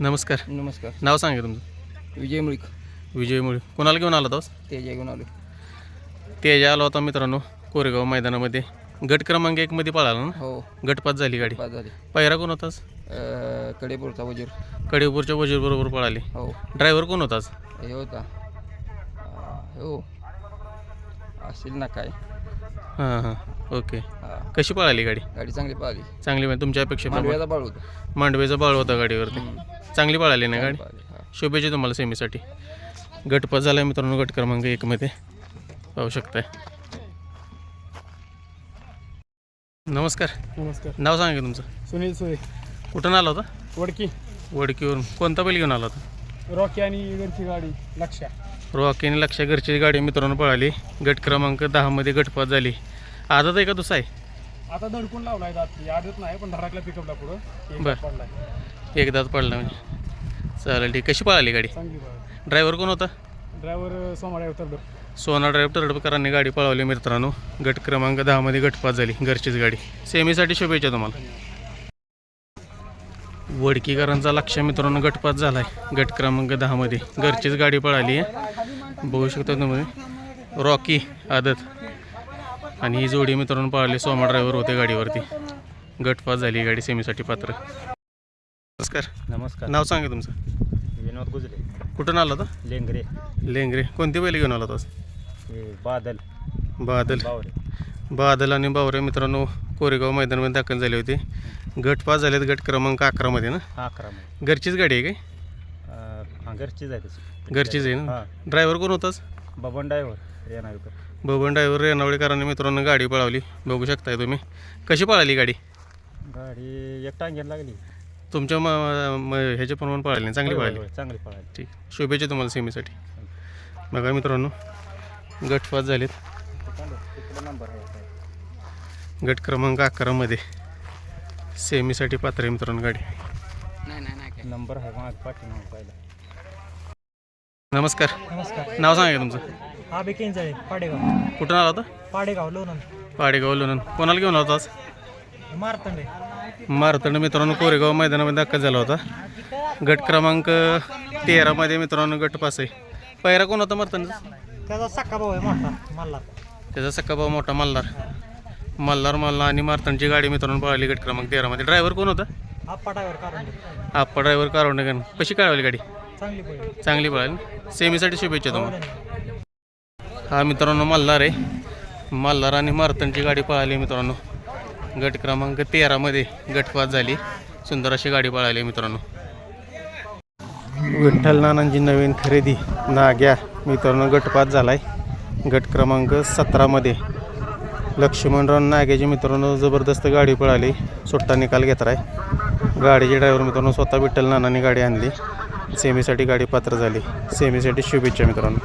नमस्कार. नमस्कार. नाव सांगा तुमचं. विजय मुळीक. विजय मुळे कोणाला घेऊन आला होता तेजा घेऊन आलो तेजा आला होता मित्रांनो कोरेगाव मैदानामध्ये. गट क्रमांक एकमध्ये पळाला ना? हो. गटपात झाली गाडी. पाच झाले. पहिरा कोण होताच अं, कडेपूरचा वजीर. कडेपूरच्या वजीरबरोबर पळाली. हो. ड्रायव्हर कोण होताच हे होता. अं, हो. असेल ना काय? हां हां. ओके. हा. कशी पळाली गाडी? गाडी चांगली पाहिली चांगली म्हणजे तुमच्या अपेक्षेप्रमाणे मांडव्याचा बाळ होता. मांडवेचा बाळ होता गाडीवरती. चांगली पळाली ना गाडी? पाहिली, हा. शुभेच्छा तुम्हाला सेमीसाठी. गटपात झाला मित्रांनो गट क्रमांक एकमध्ये पाहू शकताय. नमस्कार. नमस्कार. नाव सांगा तुमचं. सुनील सोय कुठून आला होता? वडकी. वडकीवरून. कोणता बैल घेऊन आला होता? रॉकी आणि घरची गाडी लक्षा रोहाकीने लक्ष घरची गाडी मित्रांनो पळाली. गट क्रमांक दहामध्ये गटपात झाली. आदत आहे का दुसरा आहे? आता दडकून लावलाय रात्री आदत नाही पण धडाकला पिकअपला पुढं. एक बर. पडलाय. एकदाच पडला म्हणजे. चालेल ठीक. कशी पळाली गाडी? चांगली बघा ड्रायव्हर कोण होता? ड्रायव्हर सोमाड्या उतरलो सोना ड्रायव्हर तरडकरांनी गाडी पळवली मित्रांनो. गट क्रमांक दहामध्ये गटपात झाली. घरचीच गाडी. सेमीसाठी शुभेच्छा तुम्हाला. वडकीकरांचा लक्ष मित्रांनो गटपात झालाय. गट क्रमांक दहामध्ये घरचीच गाडी पळाली आहे. बघू शकता तुम्ही. रॉकी आदत. आणि ही जोडी मित्रांनो पळाली सोमा ड्रायव्हर होते गाडीवरती. गटपात झाली गाडी सेमीसाठी पात्र. नमस्कार. नमस्कार. नाव सांगा तुमचं. विनोद गुजरे. कुठून आला होता? लेंगरे. लेंगरे. कोणती बैल घेऊन आला होता हे बादल. बादल. बावरे. बादल आणि बावरे मित्रांनो कोरेगाव मैदानामध्ये दाखल झाले होते. गट पास झालेत गट क्रमांक अकरामध्ये ना? हा अकरा मध्ये. घरचीच गाडी आहे काय? अं, हा घरचीच आहे तशी. घरचीच आहे ना? हा. ड्रायव्हर कोण होताच बबन ड्रायव्हर रेणावीकर बबन ड्रायव्हर रेनावळेकरांनी मित्रांनो गाडी पळवली. बघू शकताय तुम्ही. कशी पळाली गाडी? गाडी एक टांग्याला लागली. तुमच्या म म- ह्याच्याप्रमाणे पळाली चांगली होय, पळाली चांगली पळाली. ठीक. शुभेच्छा तुम्हाला सेमीसाठी. बघा मित्रांनो गट पास झालेत. नंबर आहे गट क्रमांक अकरामध्ये सेमीसाठी पात्र आहे मित्रांनो गाडी. नाही नाही नाही नंबर आहे पहिला. नमस्कार. नमस्कार. नाव सांगा तुमचं. हा बेकेंच आहे पाडेगाव. कुठून आला होता पाडेगाव लोणन पाडेगाव लोणन कोणाला घेऊन आला होतास मारतंडे. मारतंड मित्रांनो कोरेगाव मैदानामध्ये दाखल झाला होता. गट क्रमांक तेरामध्ये मित्रांनो गट पास आहे. पहिरा कोण होता मारतंडचा? त्याचा सक्का भाऊ आहे मोठा मल्ला त्याचा सक्का भाऊ मोठा मल्हार. मल्हार मल्हार आणि मारतंडची गाडी मित्रांनो पळाली गट क्रमांक तेरामध्ये ड्रायव्हर कोण होता? हा पाटावर कारण आप्पा ड्रायव्हर कारवंडगन कशी कळवली गाडी? चांगली पडली चांगली पळाली. सेमीसाठी शुभेच्छा तुम्हाला. हा मित्रांनो मल्हार आहे. मल्हार आणि मारतंडची गाडी पळाली मित्रांनो. गट क्रमांक तेरामध्ये गटपात झाली. सुंदर अशी गाडी पळाली मित्रांनो. विठ्ठल नानांची नवीन खरेदी नाग्या मित्रांनो गटपात झालाय. गट क्रमांक सतरामध्ये लक्ष्मणराव नाग्याची मित्रांनो जबरदस्त गाडी पळाली. सुट्टा निकाल घेतलाय. गाडीचे ड्रायव्हर मित्रांनो स्वतः विठ्ठल नानांनी गाडी आणली. सेमीसाठी गाडी पात्र झाली. सेमीसाठी शुभेच्छा मित्रांनो.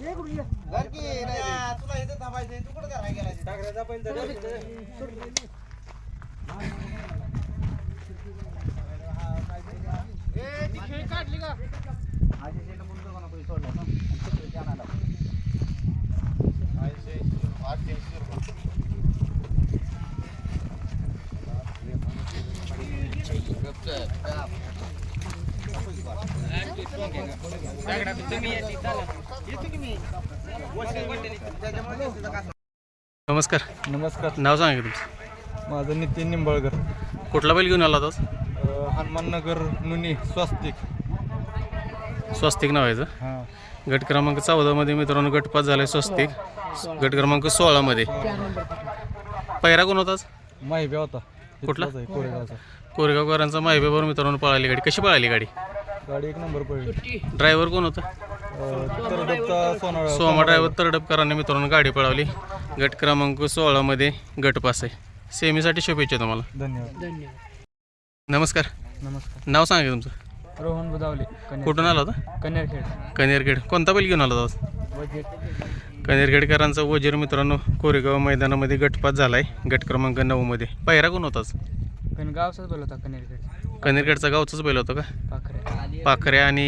तुला इथे थांबायचं तू कुठं करायला गेला टाकऱ्याचा पण खेळ काढली का पैसे सोडला Gracias. नमस्कार. नमस्कार. नाव सांगा की तुमचं. माझं नितीन निंबाळकर. कुठला बैल घेऊन आला होतास हनुमाननगर नुनी स्वस्तिक. स्वस्तिक नाव आहे. हां. गट क्रमांक चौदामध्ये मित्रांनो गटपात झालाय स्वस्तिक. गट क्रमांक सोळामध्ये. पहिरा कोण होताच माहिती होता. कुठला? इथलाच आहे, कोरेगावचा. कोरेगावकरांचा माहिबेवर मित्रांनो पळाली गाडी. कशी पळाली गाडी? गाडी एक नंबर पडली ड्रायव्हर कोण होता? सोमा ड्रायव्हर तरडपकरांनी मित्रांनो गाडी पळवली. गट क्रमांक सोळामध्ये गटपास आहे. सेमीसाठी शुभेच्छा तुम्हाला. धन्यवाद. नमस्कार. नमस्कार. नाव सांगा तुमचं. रोहन बुदावले कुठून आला होता? कन्यारखेड कनेरखेड कोणता बैल घेऊन आला होता बजेट कनेरखेडकरांचा वजीर मित्रांनो कोरेगाव मैदानामध्ये गटपात झालाय. गट क्रमांक नऊमध्ये पहिरा कोण होताच पण गावचाच बोलत होता कन्यारखेड कनेरगडचा गावचाच बैल होता का? पाखरे. पाखऱ्या आणि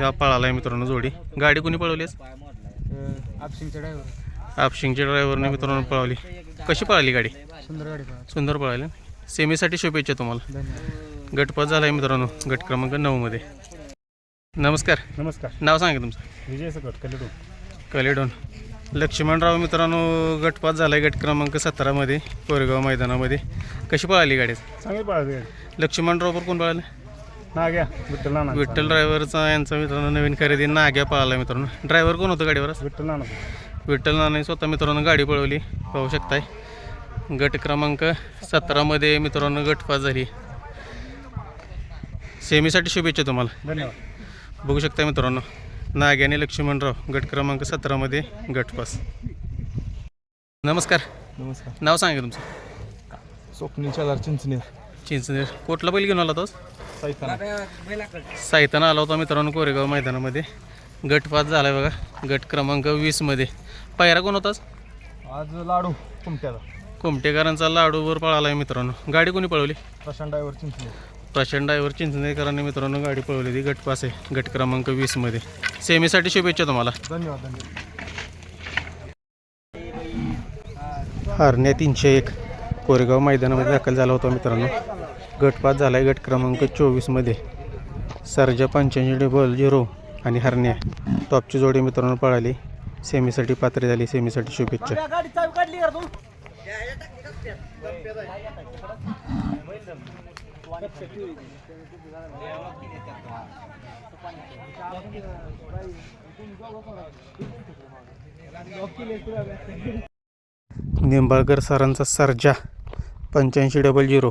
हा पळाला आहे मित्रांनो जोडी. गाडी कोणी पळवलीच आपशिंगचा ड्रायव्हर आपशिंगच्या ड्रायव्हरने मित्रांनो पळवली. कशी पळाली गाडी? सुंदर गाडी पळा सुंदर पळाली. सेमीसाठी शुभेच्छा तुम्हाला. धन्यवाद. गटपात झाला आहे मित्रांनो. गट क्रमांक नऊमध्ये नमस्कार. नमस्कार. नाव सांगा तुमचं. विजय सकट कलेडून. कलेडोन. लक्ष्मणराव मित्रांनो गटपात झाला आहे गट क्रमांक सतरामध्ये कोरेगाव मैदानामध्ये. कशी पळाली गाडी? चांगली पाहिजे गाडी. लक्ष्मणराववर कोण पळालं? ना घ्या विठ्ठल नाना. विठ्ठल ड्रायव्हरचा यांचा मित्रांनो नवीन खरेदी नाग्या पळाला मित्रांनो. ड्रायव्हर कोण होतं गाडीवर विठ्ठल नाना. विठ्ठल नानाने स्वतः मित्रांनो गाडी पळवली पाहू शकताय. गट क्रमांक सतरामध्ये मित्रांनो गटपात झाली. सेमीसाठी शुभेच्छा तुम्हाला. धन्यवाद. बघू शकता मित्रांनो. नाग्याने लक्ष्मणराव गट क्रमांक सतरामध्ये गटपास नमस्कार. नमस्कार. नाव सांगा तुमचं. स्वप्नील चालार चिंचणीर चिंचनेर. कोटला बैल घेऊन आला तोच साहित्य साहित्यानं आला होता मित्रांनो कोरेगाव मैदानामध्ये. गट पास झाला बघा. गट क्रमांक वीसमध्ये पायरा कोण होताच आज लाडू कुमट्याला. कोमटेकरांचा लाडूवर पळाला आहे मित्रांनो. गाडी कोणी पळवली? प्रशांत ड्रायव्हर चिंचणी प्रचंड ड्रायव्हर चिंचनेकरांनी मित्रांनो गाडी पळवली ती गट पास आहे. गट क्रमांक वीसमध्ये सेमीसाठी शुभेच्छा तुम्हाला. धन्यवाद धन्यवाद. हरण्या तीनशे एक. कोरेगाव मैदानामध्ये दाखल झाला होता मित्रांनो. गटपात झाला आहे गट क्रमांक चोवीसमध्ये सर्जा पंच्याऐंशी डबल झिरो आणि हरण्या. टॉपची जोडी मित्रांनो पळाली. सेमीसाठी पात्र झाली. सेमीसाठी शुभेच्छा. निंबाळकर सरांचा सर्जा पंच्याऐंशी डबल झिरो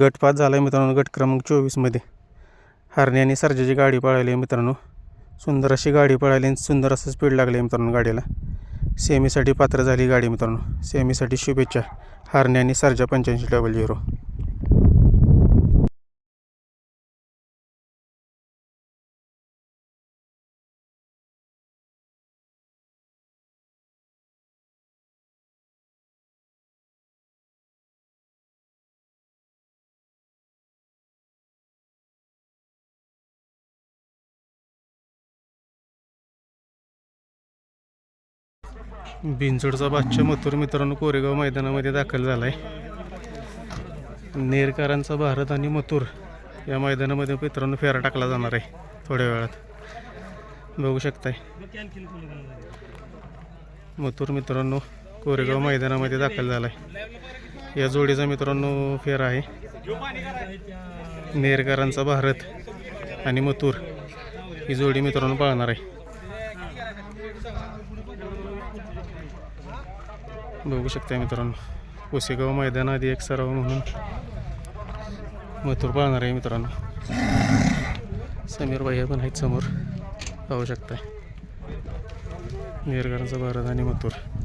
गटपात झाला आहे मित्रांनो गट क्रमांक चोवीसमध्ये हरणे आणि सर्जाची गाडी पळाली आहे मित्रांनो. सुंदर अशी गाडी पळाली आणि सुंदर असं स्पीड लागलं आहे मित्रांनो गाडीला. सेमीसाठी पात्र झाली गाडी मित्रांनो. सेमीसाठी शुभेच्छा. हरणे आणि सर्जा पंच्याऐंशी डबल झिरो बिनचोडचा बादशाह मथुर मित्रांनो कोरेगाव मैदानामध्ये दाखल झाला आहे नेरकरांचा भारत आणि मथुर या मैदानामध्ये मित्रांनो फेरा टाकला जाणार आहे थोड्या वेळात. बघू शकताय. मथुर मित्रांनो कोरेगाव मैदानामध्ये दाखल झाला आहे या जोडीचा मित्रांनो फेरा आहे. नेरकरांचा भारत आणि मथुर ही जोडी मित्रांनो पाळणार आहे. बघू शकता मित्रांनो. कोसेगाव मैदानादी एक सराव म्हणून मथुर पाळणार आहे मित्रांनो. समीर भैया पण आहेत समोर. पाहू शकताय. नेरकरांचा भारत आणि मथुर.